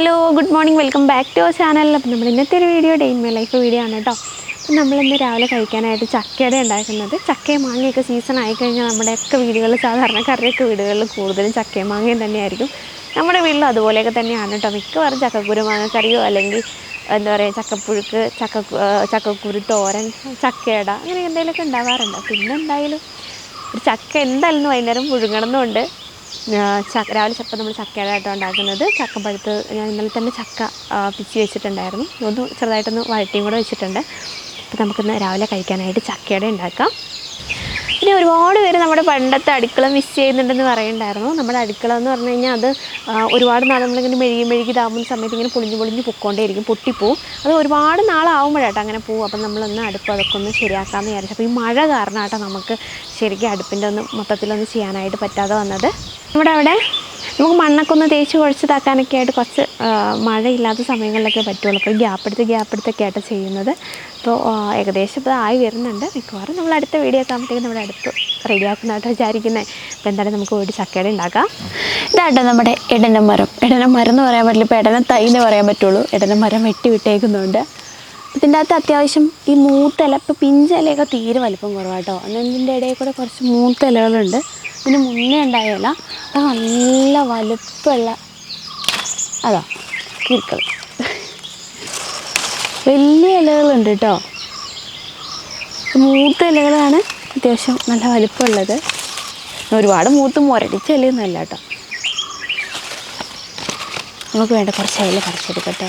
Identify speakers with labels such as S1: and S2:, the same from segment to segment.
S1: Hello good morning welcome back to our channel അപ്പം നമ്മൾ ഇന്നത്തെ ഒരു video day in my life video ആണ് കേട്ടോ അപ്പം നമ്മളിന്ന് രാവിലെ കഴിക്കാനായിട്ട് ചക്കയുടെ ഉണ്ടാക്കുന്നത് ചക്കയും മാങ്ങയൊക്കെ സീസൺ ആയിക്കഴിഞ്ഞാൽ നമ്മുടെയൊക്കെ വീടുകളിൽ സാധാരണ കറിയൊക്കെ വീടുകളിൽ കൂടുതലും ചക്കയും മാങ്ങയും തന്നെയായിരിക്കും. നമ്മുടെ വീട്ടിലും അതുപോലെയൊക്കെ തന്നെയാണ് കേട്ടോ മിക്കവാറും ചക്കക്കുരു മാങ്ങക്കറിയോ അല്ലെങ്കിൽ എന്താ പറയുക ചക്കപ്പുഴുക്ക് ചക്ക ചക്കക്കുരു തോരൻ ചക്കയട അങ്ങനെ എന്തെങ്കിലുമൊക്കെ ഉണ്ടാവാറുണ്ട്. പിന്നെ എന്തായാലും ഒരു ചക്ക എന്തായാലും വൈകുന്നേരം പുഴുങ്ങണമെന്നുണ്ട്. ചക്ക രാവിലെ ചക്ക നമ്മൾ ചക്കയായിട്ടാണ് ഉണ്ടാക്കുന്നത്. ചക്ക പഴുത്ത് ഞാൻ ഇന്നലെ തന്നെ ചക്ക പിച്ചി വെച്ചിട്ടുണ്ടായിരുന്നു. ഒന്ന് ചെറുതായിട്ടൊന്ന് വഴറ്റിയും കൂടെ വെച്ചിട്ടുണ്ട്. അപ്പോൾ നമുക്കിന്ന് രാവിലെ കഴിക്കാനായിട്ട് ചക്കയുടെ ഉണ്ടാക്കാം. പിന്നെ ഒരുപാട് പേര് നമ്മുടെ പണ്ടത്തെ അടുക്കള മിസ് ചെയ്യുന്നുണ്ടെന്ന് പറയുന്നുണ്ടായിരുന്നു. നമ്മുടെ അടുക്കള എന്ന് പറഞ്ഞു കഴിഞ്ഞാൽ അത് ഒരുപാട് നാൾ നമ്മളിങ്ങനെ മെഴുകി മെഴുകി ഇതാകുന്ന സമയത്ത് ഇങ്ങനെ പൊളിഞ്ഞ് പൊളിഞ്ഞ് പൊക്കോണ്ടേയിരിക്കും പൊട്ടിപ്പോവും. അത് ഒരുപാട് നാളാവുമ്പോഴാട്ടോ അങ്ങനെ പോവും. അപ്പം നമ്മളൊന്ന് അടുപ്പ് അതൊക്കെ ഒന്ന് ശരിയാക്കാമെന്ന് വിചാരിച്ചു. അപ്പോൾ ഈ മഴ കാരണമാട്ടോ നമുക്ക് ശരിക്കും അടുപ്പിന്റെ ഒന്ന് മൊത്തത്തിലൊന്ന് ചെയ്യാനായിട്ട് പറ്റാതെ വന്നത്. നമ്മുടെ അവിടെ നമുക്ക് മണ്ണൊക്കെ ഒന്ന് തേച്ച് കുഴച്ച് താക്കാനൊക്കെ ആയിട്ട് കുറച്ച് മഴയില്ലാത്ത സമയങ്ങളിലൊക്കെ പറ്റുള്ളൂ. അപ്പോൾ ഗ്യാപ്പ് എടുത്ത് ഗ്യാപ്പ് എടുത്തൊക്കെ ആയിട്ട് ചെയ്യുന്നത്. അപ്പോൾ ഏകദേശം ഇപ്പോൾ ആയി വരുന്നുണ്ട്. മിക്കവാറും നമ്മൾ അടുത്ത വീഡിയോ ഒക്കെ ആകുമ്പോഴത്തേക്കും നമ്മുടെ അടുത്ത് റെഡിയാക്കുന്നതായിട്ട് വിചാരിക്കുന്നത് അപ്പോൾ എന്തായാലും നമുക്ക് വീട് ചക്കയുടെ ഉണ്ടാക്കാം. ഇതാട്ടോ നമ്മുടെ ഇടന മരം. ഇടന മരം എന്ന് പറയാൻ പറ്റില്ല. ഇപ്പോൾ ഇടന തൈ എന്ന് പറയാൻ പറ്റുള്ളൂ. ഇടന മരം വെട്ടി വിട്ടേക്കുന്നുണ്ട്. ഇതിന്റെ അകത്ത് അത്യാവശ്യം ഈ മൂത്തില ഇപ്പോൾ പിഞ്ചിലയൊക്കെ തീരെ വലിപ്പം കുറവാട്ടോ. അന്നതിന്റെ ഇടയിൽ കൂടെ കുറച്ച് മൂത്ത ഇലകളുണ്ട് ഇതിന് മുന്നേ ഉണ്ടായ അത് നല്ല വലുപ്പമുള്ള അതാ കീർക്കൾ. വലിയ ഇലകളുണ്ട് കേട്ടോ. മൂത്ത ഇലകളാണ് അത്യാവശ്യം നല്ല വലുപ്പമുള്ളത്. ഒരുപാട് മൂത്ത് മുരടിച്ച ഇലയൊന്നുമല്ല കേട്ടോ. നമുക്ക് വേണ്ട കുറച്ച് ഇല പറിച്ചെടുക്കട്ടെ.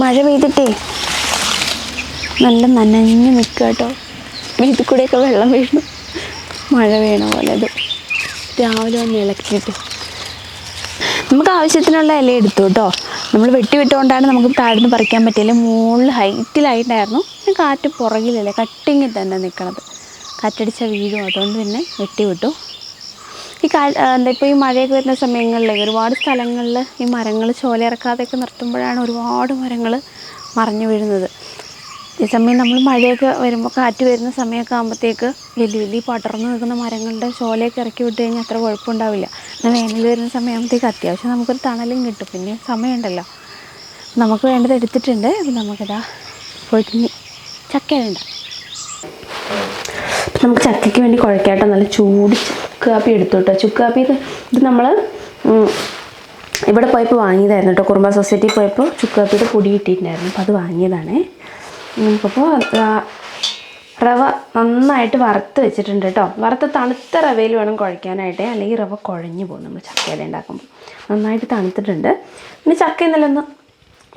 S1: മഴ പെയ്തിട്ടേ. നല്ല നനഞ്ഞ് നിൽക്കുക കേട്ടോ വീട്ടിൽ കൂടെയൊക്കെ വെള്ളം വീണു. മഴ വീണ പോലെ അത്. രാവിലെ ഒന്ന് ഇളക്കിയിട്ട്. നമുക്ക് ആവശ്യത്തിനുള്ള ഇല എടുത്തു കേട്ടോ നമ്മൾ വെട്ടി വിട്ടുകൊണ്ടാണ് നമുക്ക് താഴ്ന്ന് പറിക്കാൻ പറ്റിയില്ല മുകളിൽ ഹൈറ്റിലായിട്ടായിരുന്നു. പിന്നെ കാറ്റ് പുറകിലല്ലേ കട്ടിങ്ങിൽ തന്നെ നിൽക്കണത് കാറ്റടിച്ച വീഴും. അതുകൊണ്ട് പിന്നെ വെട്ടി വിട്ടു. ഈ കാ ആ, എന്താ ഇപ്പോൾ ഈ മഴയൊക്കെ വരുന്ന സമയങ്ങളിൽ ഒരുപാട് സ്ഥലങ്ങളിൽ ഈ മരങ്ങൾ ചോലയിറക്കാതെയൊക്കെ നിർത്തുമ്പോഴാണ് ഒരുപാട് മരങ്ങൾ മറിഞ്ഞു വീഴുന്നത്. ഈ സമയം നമ്മൾ മഴയൊക്കെ വരുമ്പോൾ കാറ്റ് വരുന്ന സമയമൊക്കെ ആകുമ്പോഴത്തേക്ക് വലിയ വലിയ പടർന്നു നിൽക്കുന്ന മരങ്ങളുടെ ചോലയൊക്കെ ഇറക്കി വിട്ട് കഴിഞ്ഞാൽ അത്ര കുഴപ്പമുണ്ടാവില്ല എന്നാൽ വേനൽ വരുന്ന സമയമാകുമ്പോഴത്തേക്ക് അത്യാവശ്യം നമുക്കൊരു തണലും കിട്ടും. പിന്നെ സമയമുണ്ടല്ലോ. നമുക്ക് വേണ്ടത് എടുത്തിട്ടുണ്ട്. നമുക്കിതാ പോയിട്ട് ചക്ക വേണ്ട നമുക്ക് ചക്കയ്ക്ക് വേണ്ടി കുഴക്കാട്ടോ. നല്ല ചൂട് ചുക്ക് കാപ്പി എടുത്തു കേട്ടോ ചുക്ക് കാപ്പി ഇത് നമ്മൾ ഇവിടെ പോയപ്പോൾ വാങ്ങിയതായിരുന്നു കേട്ടോ കുറുമ്പ സൊസൈറ്റി പോയപ്പോൾ ചുക്ക് കാപ്പിയുടെ പൊടി കിട്ടിയിട്ടുണ്ടായിരുന്നു. അപ്പോൾ അത് വാങ്ങിയതാണേ. നമുക്കപ്പോൾ റവ നന്നായിട്ട് വറുത്ത് വെച്ചിട്ടുണ്ട് കേട്ടോ വറുത്ത് തണുത്ത റവയിൽ വേണം കുഴയ്ക്കാനായിട്ട്. അല്ലെങ്കിൽ റവ കുഴഞ്ഞു പോകും നമ്മൾ ചക്കയിൽ ഉണ്ടാക്കുമ്പോൾ. നന്നായിട്ട് തണുത്തിട്ടുണ്ട്. പിന്നെ ചക്ക ഇന്നലെ ഒന്ന്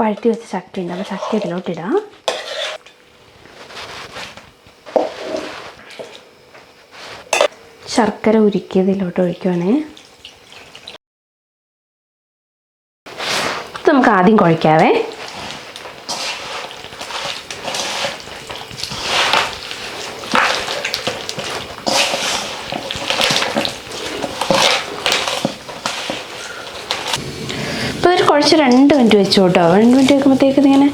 S1: വഴറ്റി വെച്ച ചക്കയുണ്ട്. അപ്പോൾ ചക്ക ഇതിലോട്ടിടാം. ശർക്കര ഉരുക്കിയതിലോട്ട് ഒഴിക്കുവാണേ. ഇത് നമുക്ക് ആദ്യം കുഴയ്ക്കാവേ കുറച്ച് രണ്ട് മിനിറ്റ് വെച്ചു കേട്ടോ രണ്ട് മിനിറ്റ് വെക്കുമ്പോഴത്തേക്ക് ഇതിങ്ങനെ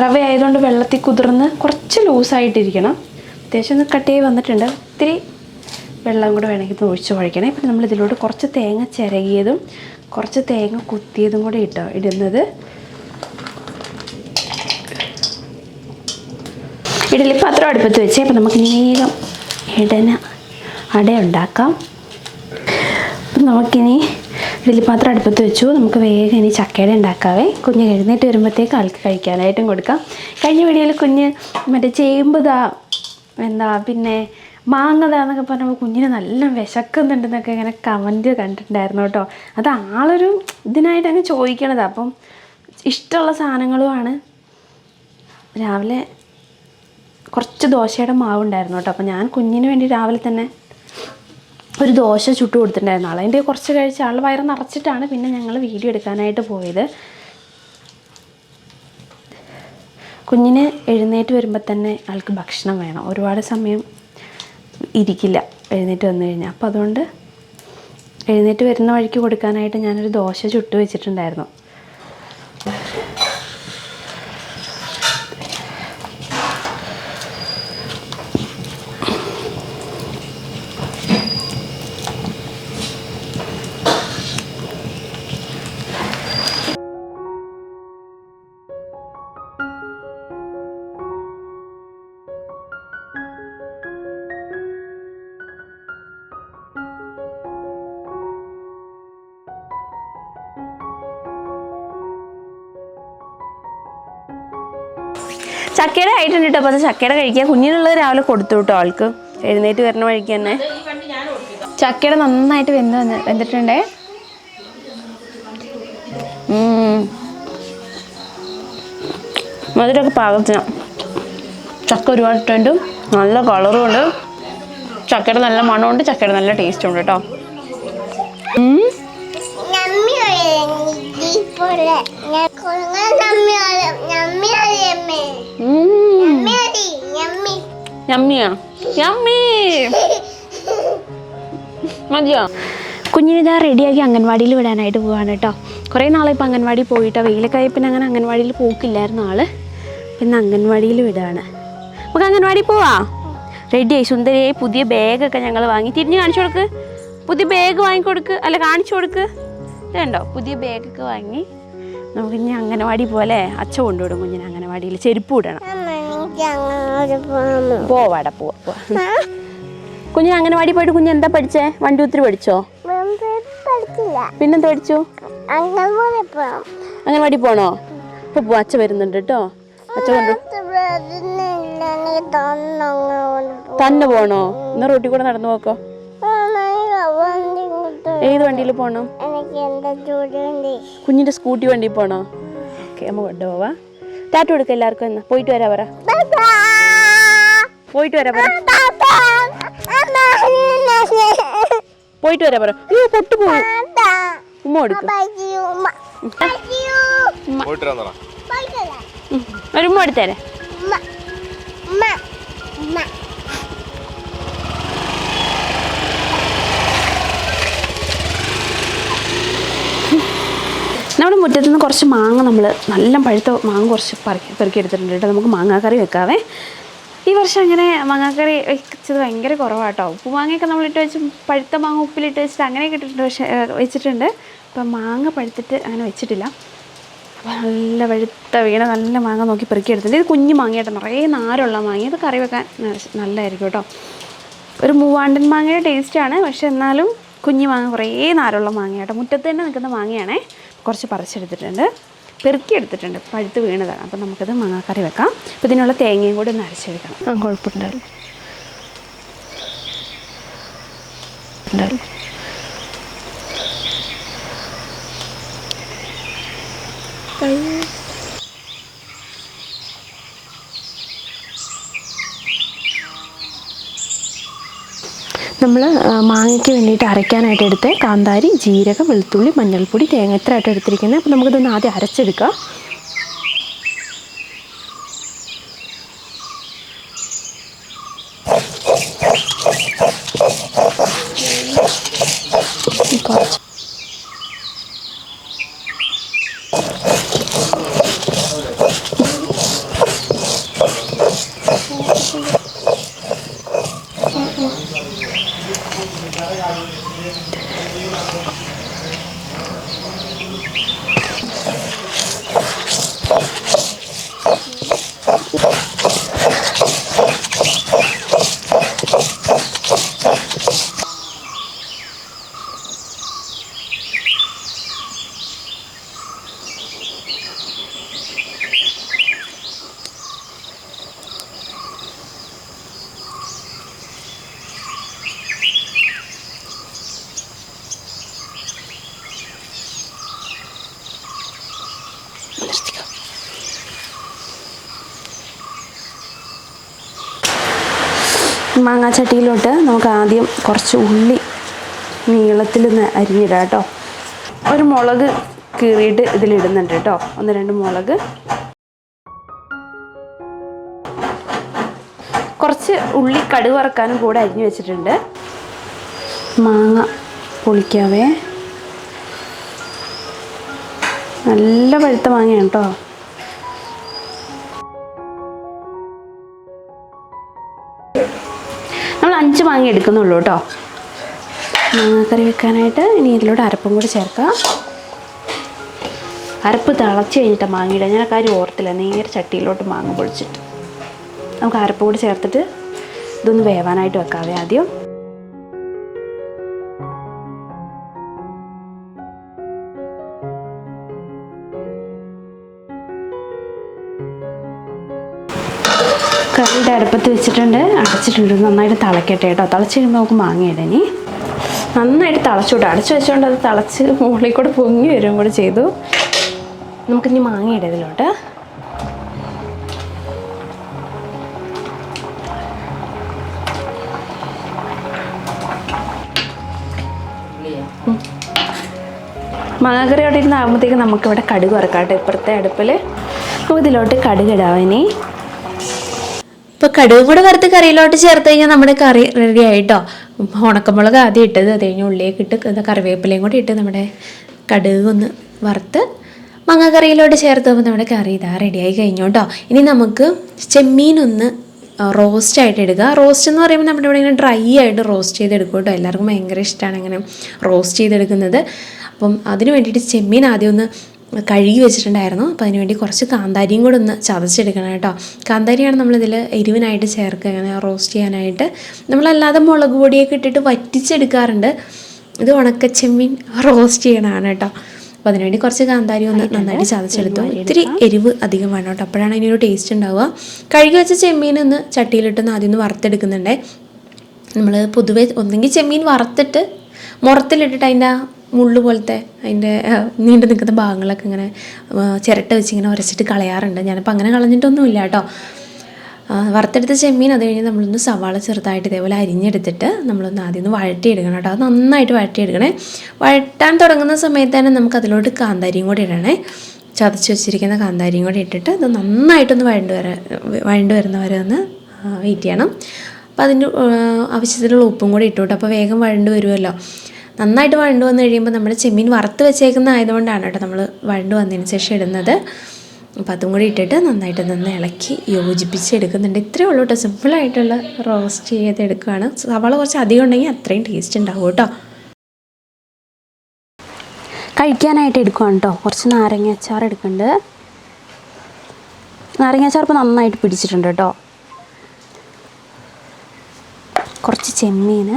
S1: റവ ആയതുകൊണ്ട് വെള്ളത്തിൽ കുതിർന്ന് കുറച്ച് ലൂസായിട്ടിരിക്കണം അത്യാവശ്യം കട്ട് ചെയ്ത് വന്നിട്ടുണ്ട്. ഇത്തിരി വെള്ളം കൂടെ വേണമെങ്കിൽ ഇത് ഒഴിച്ച് കുഴക്കണേ പിന്നെ നമ്മൾ ഇതിലോട്ട് കുറച്ച് തേങ്ങ ചിരകിയതും കുറച്ച് തേങ്ങ കുത്തിയതും കൂടെ ഇട്ടോ ഇടുന്നത്. ഇഡലി പാത്രം അടുപ്പത്ത് വെച്ചേ അപ്പം നമുക്ക് വേഗം ഇടന അട ഉണ്ടാക്കാം. അപ്പം നമുക്കിനി ഇഡലി പാത്രം അടുപ്പത്ത് വെച്ചു. നമുക്ക് വേഗം ഇനി ചക്കയുടെ ഉണ്ടാക്കാവേ. കുഞ്ഞ് എഴുന്നേറ്റ് വരുമ്പോഴത്തേക്ക് ആൾക്ക് കഴിക്കാനായിട്ടും കൊടുക്കാം. കഴിഞ്ഞ വീഡിയോയിൽ കുഞ്ഞ് മറ്റേ ദാ എന്താ പിന്നെ മാങ്ങതാ എന്നൊക്കെ പറഞ്ഞപ്പോൾ കുഞ്ഞിന് നല്ല വിശക്കുന്നുണ്ടെന്നൊക്കെ ഇങ്ങനെ കമന്റ് കണ്ടിട്ടുണ്ടായിരുന്നു കേട്ടോ. അത് ആളൊരു ഇതിനായിട്ട് അങ്ങ് ചോദിക്കണത്. അപ്പം ഇഷ്ടമുള്ള സാധനങ്ങളുമാണ്. രാവിലെ കുറച്ച് ദോശയുടെ മാവുണ്ടായിരുന്നു കേട്ടോ. അപ്പോൾ ഞാൻ കുഞ്ഞിന് വേണ്ടി രാവിലെ തന്നെ ഒരു ദോശ ചുട്ടു കൊടുത്തിട്ടുണ്ടായിരുന്നു. ആൾ അതിന്റെ കുറച്ച് കഴിച്ച് ആൾ വയറ് നിറച്ചിട്ടാണ് പിന്നെ ഞങ്ങൾ വീഡിയോ എടുക്കാനായിട്ട് പോയത്. കുഞ്ഞിന് എഴുന്നേറ്റ് വരുമ്പോൾ തന്നെ ആൾക്ക് ഭക്ഷണം വേണം. ഒരുപാട് സമയം ഇരിക്കില്ല. എഴുന്നേറ്റ് വന്നു കഴിഞ്ഞാൽ അപ്പോൾ അതുകൊണ്ട് എഴുന്നേറ്റ് വരുന്ന വഴിക്ക് കൊടുക്കാനായിട്ട് ഞാനൊരു ദോശ ചുട്ട് വെച്ചിട്ടുണ്ടായിരുന്നു. ചക്കയുടെ ആയിട്ടുണ്ട് കേട്ടോ. അപ്പോൾ അത് ചക്കയുടെ കഴിക്കുക കുഞ്ഞിനുള്ളത് രാവിലെ കൊടുത്തു കേട്ടോ ആൾക്ക്. എഴുന്നേറ്റ് വരുന്ന വഴിക്ക് തന്നെ. ചക്കയുടെ നന്നായിട്ട് വെന്ത് വന്ന് വെന്തിട്ടുണ്ടേ. മധുരമൊക്കെ പാകത്തിന്. ചക്ക ഒരുപാട് ഇട്ടുണ്ട് നല്ല കളറും ഉണ്ട്. ചക്കയുടെ നല്ല മണമുണ്ട്. ചക്കയുടെ നല്ല ടേസ്റ്റും ഉണ്ട് കേട്ടോ. ഉം. യമ്മിയാ യമ്മി മതിയോ?
S2: കുഞ്ഞിനിതാ റെഡിയാക്കി അംഗൻവാടിയിൽ വിടാനായിട്ട് പോവാണ് കേട്ടോ. കുറേ നാളെ ഇപ്പോൾ അംഗൻവാടി പോയിട്ടോ വെയിലൊക്കെ പിന്നെ അങ്ങനെ അംഗൻവാടിയിൽ പോക്കില്ലായിരുന്നു ആൾ. പിന്നെ അംഗൻവാടിയിൽ വിടാണ്. നമുക്ക് അംഗൻവാടി പോവാ? റെഡിയായി സുന്ദരിയായി പുതിയ ബാഗൊക്കെ ഞങ്ങൾ വാങ്ങി. തിരിഞ്ഞ് കാണിച്ചു കൊടുക്ക്. പുതിയ ബാഗ് വാങ്ങിക്കൊടുക്ക് അല്ല കാണിച്ചു കൊടുക്ക്. ഇതുണ്ടോ പുതിയ ബാഗൊക്കെ വാങ്ങി. നമുക്ക് ഇനി അംഗനവാടി പോലെ അച്ഛ കൊണ്ടുവിടും കുഞ്ഞിനെ അംഗനവാടിയിൽ ചെരുപ്പ് വിടണം പോവാടാ പോവാ പോവാ കുഞ്ഞിന് അംഗനവാടി പോയിട്ട് കുഞ്ഞ് എന്താ പഠിച്ചേ? വണ്ടി ഒത്തിരി പഠിച്ചോ? പിന്നെന്താ പഠിച്ചു? അംഗനവാടി പോണോ? ഇപ്പൊ പോ അച്ഛ വരുന്നുണ്ട് കേട്ടോ. അച്ഛ കൊണ്ട് തന്നെ പോണോ. ഇന്ന് റോട്ടിൽ കൂടെ നടന്നു പോക്കോ? ഏത് വണ്ടിയിൽ പോണം?
S1: കുഞ്ഞിന്റെ സ്കൂട്ടി വണ്ടി പോണോ? ഓക്കെ അമ്മ കൊണ്ടുപോവാ. ടാറ്റ കൊടുക്ക എല്ലാവർക്കും എന്നാ പോയിട്ട് വരാ പറ. പോയിട്ട് വരാ പറ. പോയിട്ട് വരാ പറ. അയ്യോ പൊട്ടു പോകും ഉമ്മ കൊടുക്കും ഒരു ഉമ്മ എടുത്തേരെ നമ്മുടെ മുറ്റത്ത് നിന്ന് കുറച്ച് മാങ്ങ നമ്മൾ നല്ല പഴുത്ത മാങ്ങ കുറച്ച് പറക്കി പെറുക്കി എടുത്തിട്ടുണ്ട് കേട്ടോ. നമുക്ക് മാങ്ങാക്കറി വെക്കാവേ. ഈ വർഷം അങ്ങനെ മാങ്ങാക്കറി വെച്ചത് ഭയങ്കര കുറവാട്ടോ. ഉപ്പ് മാങ്ങയൊക്കെ നമ്മളിട്ട് വെച്ച് പഴുത്ത മാങ്ങ ഉപ്പിലിട്ട് വെച്ചിട്ട് അങ്ങനെ ഇട്ടിട്ടുണ്ട് പക്ഷേ വെച്ചിട്ടുണ്ട്. അപ്പം മാങ്ങ പഴുത്തിട്ട് അങ്ങനെ വെച്ചിട്ടില്ല. അപ്പോൾ നല്ല വെളുത്ത വീണ നല്ല മാങ്ങ നോക്കി പെറുക്കി എടുത്തിട്ടുണ്ട് ഇത് കുഞ്ഞു മാങ്ങയായിട്ട് നിറയെ നാരുള്ള മാങ്ങ. ഇത് കറി വെക്കാൻ നല്ലതായിരിക്കും കേട്ടോ. ഒരു മൂവാണ്ടൻ മാങ്ങയുടെ ടേസ്റ്റാണ്. പക്ഷേ എന്നാലും കുഞ്ഞു മാങ്ങ കുറേ നാരുള്ള മാങ്ങയാട്ടോ. മുറ്റത്ത് തന്നെ നിൽക്കുന്ന മാങ്ങയാണേ. കുറച്ച് പറിച്ചെടുത്തിട്ടുണ്ട് പെറുക്കിയെടുത്തിട്ടുണ്ട് പഴുത്ത് വീണതാണ്. അപ്പോൾ നമുക്കത് മാങ്ങാക്കറി വെക്കാം. അപ്പോൾ ഇതിനുള്ള തേങ്ങയും കൂടി ഒന്ന് അരച്ചെടുക്കണം. ആ കുഴപ്പമുണ്ടാവില്ല ഉണ്ടാവില്ല നമ്മൾ മാങ്ങയ്ക്ക് വേണ്ടിയിട്ട് അരയ്ക്കാനായിട്ട് എടുത്ത് കാന്താരി ജീരകം വെളുത്തുള്ളി മഞ്ഞൾപ്പൊടി തേങ്ങ ഇത്ര ആയിട്ട് എടുത്തിരിക്കുന്നത് അപ്പോൾ നമുക്കിതൊന്ന് ആദ്യം അരച്ചെടുക്കാം. കുറച്ച് മാങ്ങാച്ചട്ടിയിലോട്ട് നമുക്ക് ആദ്യം കുറച്ച് ഉള്ളി നീളത്തിൽ നിന്ന് അരിഞ്ഞിടാം കേട്ടോ. ഒരു മുളക് കീറിയിട്ട് ഇതിലിടുന്നുണ്ട് കേട്ടോ. ഒന്ന് രണ്ട് മുളക്. കുറച്ച് ഉള്ളി കടുക് വറക്കാനും കൂടെ അരിഞ്ഞു വെച്ചിട്ടുണ്ട്. മാങ്ങ പൊളിക്കാവേ. നല്ല പഴുത്ത മാങ്ങയാണ് കേട്ടോ. എടുക്കുന്നുള്ളൂ കേട്ടോ. മാങ്ങാക്കറി വെക്കാനായിട്ട് ഇനി ഇതിലൂടെ അരപ്പും കൂടി ചേർക്കാം. അരപ്പ് തിളച്ച് കഴിഞ്ഞിട്ട് മാങ്ങയുടെ. ഞാൻ ആ കാര്യം ഓർത്തില്ല. നേരെ ചട്ടിയിലോട്ട് മാങ്ങ പൊളിച്ചിട്ട്. നമുക്ക് അരപ്പ് കൂടി ചേർത്തിട്ട് ഇതൊന്ന് വേവാനായിട്ട് വെക്കാവേ ആദ്യം.
S2: വെച്ചിട്ടുണ്ട്. അടച്ചിട്ടുണ്ട്. നന്നായിട്ട് തിളക്കട്ടെ കേട്ടോ. തിളച്ച് കഴിയുമ്പോൾ നമുക്ക് മാങ്ങയുടെ ഇനി. നന്നായിട്ട് തിളച്ചുവിട്ടു അടച്ചു വെച്ചുകൊണ്ട് അത് തിളച്ച് മുകളിൽ കൂടെ പൊങ്ങി വരും കൂടെ ചെയ്തു. നമുക്കിനി മാങ്ങയുടെ ഇതിലോട്ട്. മാങ്ങാക്കറി അവിടെ ഇരുന്ന് ആകുമ്പോഴത്തേക്ക് നമുക്കിവിടെ കടുക് വറക്കാം കേട്ടോ. ഇപ്പുറത്തെ അടുപ്പിൽ ഇതിലോട്ട് കടുക് ഇടാം ഇനി.
S3: ഇപ്പോൾ കടുകും കൂടെ വറുത്ത് കറിയിലോട്ട് ചേർത്ത് കഴിഞ്ഞാൽ നമ്മുടെ കറി റെഡി ആയിട്ടോ. ഉണക്കമുളക് ആദ്യം ഇട്ടത് അത് കഴിഞ്ഞ് ഉള്ളിലേക്ക് ഇട്ട് കറിവേപ്പിലയും കൂടി ഇട്ട് നമ്മുടെ കടുക് ഒന്ന് വറുത്ത് മാങ്ങാക്കറിയിലോട്ട് ചേർത്ത് പോകുമ്പോൾ നമ്മുടെ കറി ഇതാ റെഡിയായി കഴിഞ്ഞു കേട്ടോ ഇനി നമുക്ക് ചെമ്മീൻ ഒന്ന് റോസ്റ്റ് ആയിട്ട് എടുക്കുക. റോസ്റ്റ് എന്ന് പറയുമ്പോൾ നമ്മുടെ ഇവിടെ ഇങ്ങനെ ഡ്രൈ ആയിട്ട് റോസ്റ്റ് ചെയ്തെടുക്കും കേട്ടോ എല്ലാവർക്കും ഭയങ്കര ഇഷ്ടമാണ് ഇങ്ങനെ റോസ്റ്റ് ചെയ്തെടുക്കുന്നത്. അപ്പം അതിന് വേണ്ടിയിട്ട് ചെമ്മീൻ ആദ്യം ഒന്ന് കഴുകി വെച്ചിട്ടുണ്ടായിരുന്നു. അപ്പോൾ അതിന് വേണ്ടി കുറച്ച് കാന്താരിയും കൂടെ ഒന്ന് ചതച്ചെടുക്കണം കേട്ടോ. കാന്താരിയാണ് നമ്മളിതിൽ എരിവിനായിട്ട് ചേർക്കുക. അങ്ങനെ റോസ്റ്റ് ചെയ്യാനായിട്ട്. നമ്മളല്ലാതെ മുളക് പൊടിയൊക്കെ ഇട്ടിട്ട് വറ്റിച്ചെടുക്കാറുണ്ട്. ഇത് ഉണക്കച്ചെമ്മീൻ റോസ്റ്റ് ചെയ്യണതാണ് കേട്ടോ. അപ്പോൾ അതിനുവേണ്ടി കുറച്ച് കാന്താരി ഒന്ന് നന്നായിട്ട് ചതച്ചെടുത്തു. ഇത്തിരി എരിവ് അധികം വേണം കേട്ടോ. അപ്പോഴാണ് അതിനൊരു ടേസ്റ്റ് ഉണ്ടാവുക. കഴുകി വെച്ച ചെമ്മീൻ ഒന്ന് ചട്ടിയിലിട്ടൊന്ന് ആദ്യം ഒന്ന് വറുത്തെടുക്കുന്നുണ്ടേ. നമ്മൾ പൊതുവേ ഒന്നെങ്കിൽ ചെമ്മീൻ വറുത്തിട്ട് മുറത്തിലിട്ടിട്ട് അതിന്റെ മുള്ളു പോലത്തെ അതിന്റെ നീണ്ടു നിൽക്കുന്ന ഭാഗങ്ങളൊക്കെ ഇങ്ങനെ ചിരട്ട വെച്ച് ഇങ്ങനെ ഉരച്ചിട്ട് കളയാറുണ്ട്. ഞാനിപ്പോൾ അങ്ങനെ കളഞ്ഞിട്ടൊന്നുമില്ല കേട്ടോ. വറുത്തെടുത്ത ചെമ്മീൻ അത് കഴിഞ്ഞ് നമ്മളൊന്ന് സവാള ചെറുതായിട്ട് ഇതേപോലെ അരിഞ്ഞെടുത്തിട്ട് നമ്മളൊന്ന് ആദ്യം ഒന്ന് വഴട്ടിയെടുക്കണം കേട്ടോ. അത് നന്നായിട്ട് വഴട്ടിയെടുക്കണേ വഴട്ടാൻ തുടങ്ങുന്ന സമയത്ത് തന്നെ നമുക്ക് അതിലോട്ട് കാന്താരിയും കൂടി ഇടണേ. ചതച്ച് വെച്ചിരിക്കുന്ന കാന്താരിയും കൂടി ഇട്ടിട്ട് അത് നന്നായിട്ടൊന്ന് വഴണ്ട് വര വഴണ്ട് വരുന്നവരെ ഒന്ന് വെയിറ്റ് ചെയ്യണം. അപ്പോൾ അതിന്റെ ആവശ്യത്തിലുള്ള ഉപ്പും കൂടി ഇട്ടു അപ്പോൾ വേഗം വഴണ്ട് വരുമല്ലോ നന്നായിട്ട് വഴണ്ട് വന്നു കഴിയുമ്പോൾ നമ്മുടെ ചെമ്മീൻ വറുത്ത് വെച്ചേക്കുന്ന ആയതുകൊണ്ടാണ് കേട്ടോ നമ്മൾ വഴണ്ട് വന്നതിന് ശേഷം ഇടുന്നത്. അപ്പോൾ അതും കൂടി ഇട്ടിട്ട് നന്നായിട്ട് നിന്ന് ഇളക്കി യോജിപ്പിച്ച് എടുക്കുന്നുണ്ട്. ഇത്രയേ ഉള്ളൂ കേട്ടോ. സിമ്പിളായിട്ടുള്ള റോസ്റ്റ് ചെയ്തെടുക്കുകയാണ് സവാള കുറച്ച് അധികം ഉണ്ടെങ്കിൽ അത്രയും ടേസ്റ്റ് ഉണ്ടാവും കേട്ടോ.
S2: കഴിക്കാനായിട്ട് എടുക്കുകയാണ് കേട്ടോ. കുറച്ച് നാരങ്ങ അച്ചാർ എടുക്കുന്നുണ്ട്. നാരങ്ങ അച്ചാർ ഇപ്പോൾ നന്നായിട്ട് പിടിച്ചിട്ടുണ്ട് കേട്ടോ. കുറച്ച് ചെമ്മീൻ